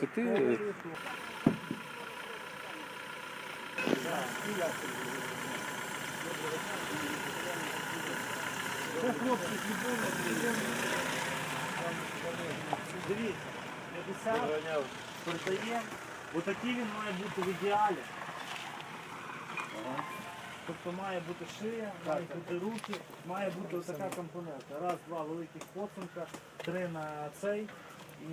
Це ти. е, хлопці. Дивіться, 50 продаємо. Отакий він має бути в ідеалі. Тобто має бути шия, має бути руки, має бути отака компонента. Раз, два великих поцунка, три на цей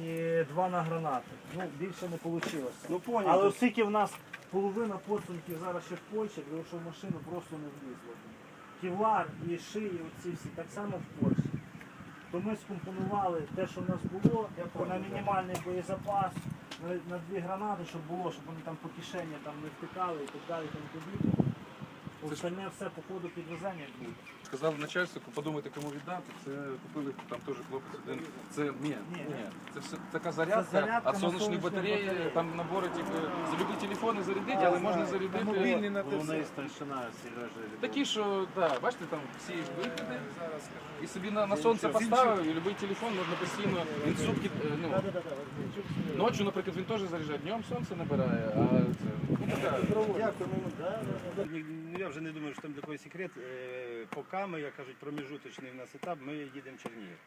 і два на гранати. Ну, більше не вийшло. Ну понял. Але оскільки в нас половина поцунків зараз ще в Польщі, тому що в машину просто не влізло. Ківлар і шиї, оці всі, так само в Польщі. То ми скомпонували те, що в нас було, на мінімальний боєзапас, на, на дві гранати, щоб було, щоб вони там по кишені там не втикали і так далі. Там подібне. Остальне все по ходу підвезення буде. Сказав начальству, подумайте, кому віддати. Це купили там теж хлопець один. Це ні, Ні. ні. Це все така зарядка, зарядка а на сонячні сонячні батареї, батареї. там набори, типу, за любі телефони зарядити, але можна зарядити. на Головний старшина Сережа. Такі, що, да, бачите, там всі виходи і собі на, на сонце поставив, і будь-який телефон можна постійно, він сутки, е, ну, ночі, наприклад, він теж заряджає, днем сонце набирає, а це, ну, така, Ну, я вже не думаю, що там такий секрет. Е, Поки ми, як кажуть, проміжуточний в нас етап, ми їдемо в Чернігів.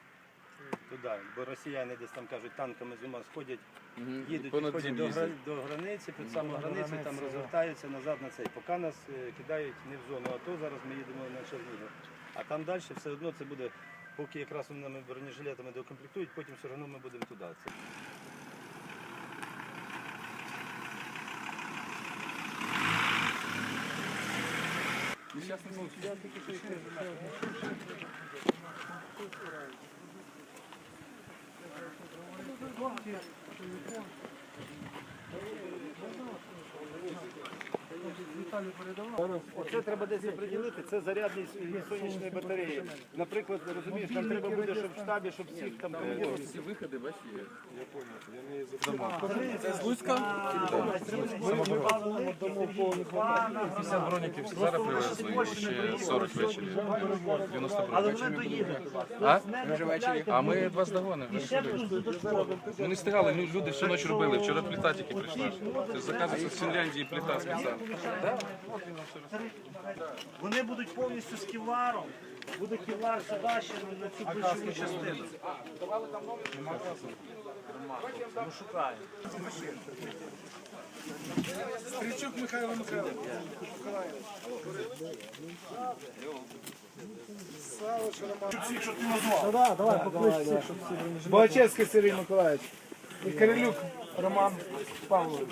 Туди, бо росіяни десь там кажуть, танками з ума сходять, мгм, їдуть, понад підходять до, гра- їздять. до границі, під саму границю, там розвертаються назад на цей. Поки нас е, кидають не в зону АТО, зараз ми їдемо на Чернігів. А там далі все одно це буде, поки якраз вони нами бронежилетами докомплектують, потім все одно ми будемо туди. Це Ну, щас не знаю, Оце треба десь оприділити, це зарядність сонячної батареї. Наприклад, розумієш, нам треба буде, щоб в штабі, щоб всіх там Ось Всі виходи, бачиш, є. Це з Луцька? Ми дамо повних 50 броніків зараз привезли, ще 40 ввечері. 90 Але броніків. вони доїдуть. А? А ми два здогони. Школи. Ми не встигали, ну, люди всю ніч робили, вчора плита тільки прийшла. Це заказується з Фінляндії плита спеціально. Вони будуть повністю з ківларом. Буде ківлар сюди ще на цю ключову частину. Ну, шукаємо. Балачевський Сергій Миколаївич. І Кирилюк Роман Павлович.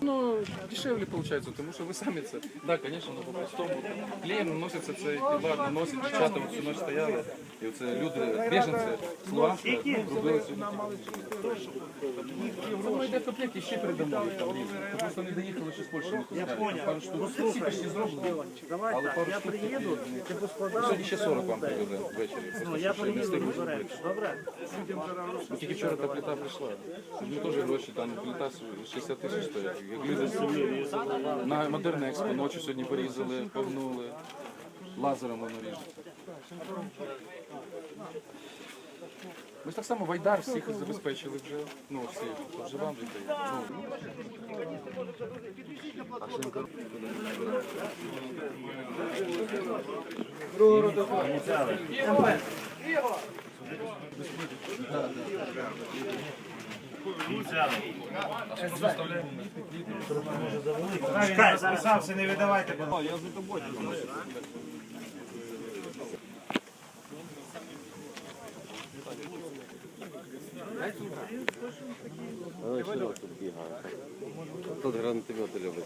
Ну, дешевле получается, тому що ви самі це. Да, конечно, ну по-простому. Клеєм наноситься цей кілар, наносить дівчата, всю ніч стояли. І оце люди, біженці, Слов'янська, робили сьогодні. Воно йде в комплекті, ще передамо їх там різні. Просто не доїхали, що з Польщі не Я понял. Пару штук. Всі почти зроблені. Давай Але так, пару я штук приїду, ти поскладав. Сьогодні ще 40 вам привезе ввечері. Ну, я приїду. Добре? Ну, Тільки вчора та плита прийшла. Ми теж гроші, там плита 60 тисяч стоїть. Як люди на модерне експо ночі сьогодні порізали, погнули. Лазером воно ріжеться. Ми ж так само Вайдар всіх забезпечили вже. Ну, всі, хто вживав дітей. Ну, Чекай, записався, не видавайте. Я за тобою. Тут гранатомети любить.